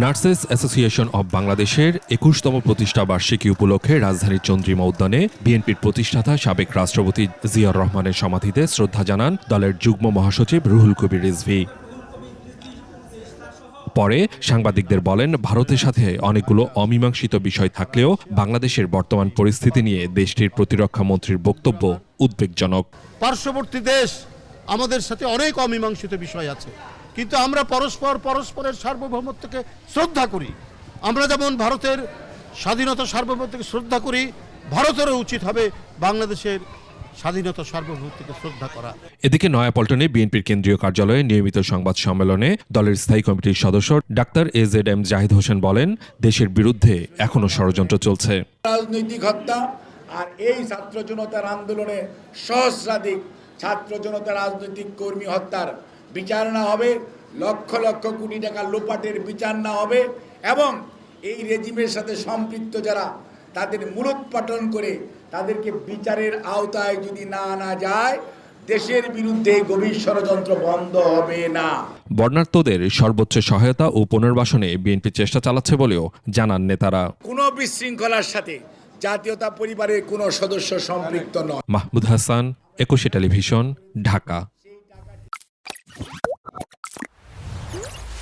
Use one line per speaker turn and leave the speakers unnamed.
Nurses association of বাংলাদেশের একুশতম প্রতিষ্ঠা বার্ষিকী উপলক্ষে রাজধানীর চন্দ্রিমা উদ্যানে বিএনপির প্রতিষ্ঠাতা সাবেক রাষ্ট্রপতি জিয়াউর রহমানের সমাধিতে শ্রদ্ধা জানান দলের যুগ্ম মহাসচিব রুহুল কবির রিজভী। পরে সাংবাদিকদের বলেন, ভারতের সাথে অনেকগুলো অমীমাংসিত বিষয় থাকলেও বাংলাদেশের বর্তমান পরিস্থিতি নিয়ে দেশটির প্রতিরক্ষা মন্ত্রীর বক্তব্য উদ্বেগজনক।
পার্শ্ববর্তী দেশ আমাদের সাথে অনেক অমীমাংসিত বিষয় আছে। কিন্তু আমরা পরস্পর পরস্পরের সার্বভৌমত্বকে শ্রদ্ধা করি। আমরা যেমন ভারতের স্বাধীনতা সার্বভৌমত্বকে শ্রদ্ধা করি ভারতেরও উচিত হবে বাংলাদেশের স্বাধীনতা সার্বভৌমত্বকে শ্রদ্ধা করা।
এদিকে নয়াপল্টনে বিএনপির কেন্দ্রীয় কার্যালয়ে নিয়মিত সংবাদ সম্মেলনে দলের স্থায়ী কমিটির সদস্য doctor A Z M Zahid Hossain বলেন দেশের বিরুদ্ধে এখনও ষড়যন্ত্র চলছে।
রাজনৈতিক হত্যা আর এই ছাত্র জনতার আন্দোলনে সহস্রাধিক ছাত্র জনতা রাজনৈতিক কর্মী হত্যার বিচার না হবে লক্ষ লক্ষ কোটি টাকা লোপাটের বিচার না হবে এবং এই রেজিমের সাথে সম্পৃক্ত যারা তাদের মূলোৎপাটন করে তাদেরকে বিচারের আওতায় যদি না আনা যায় দেশের বিরুদ্ধে গভীর ষড়যন্ত্র বন্ধ হবে না।
বর্ণার্থদের সর্বোচ্চ সহায়তা ও পুনর্বাসনে বিএনপি চেষ্টা চালাচ্ছে বলেও জানান নেতারা।
কোনো বিশৃঙ্খলার সাথে জাতীয়তা পরিবারের কোনো সদস্য সম্পৃক্ত নয়।
মাহমুদ হাসান একুশে টেলিভিশন ঢাকা।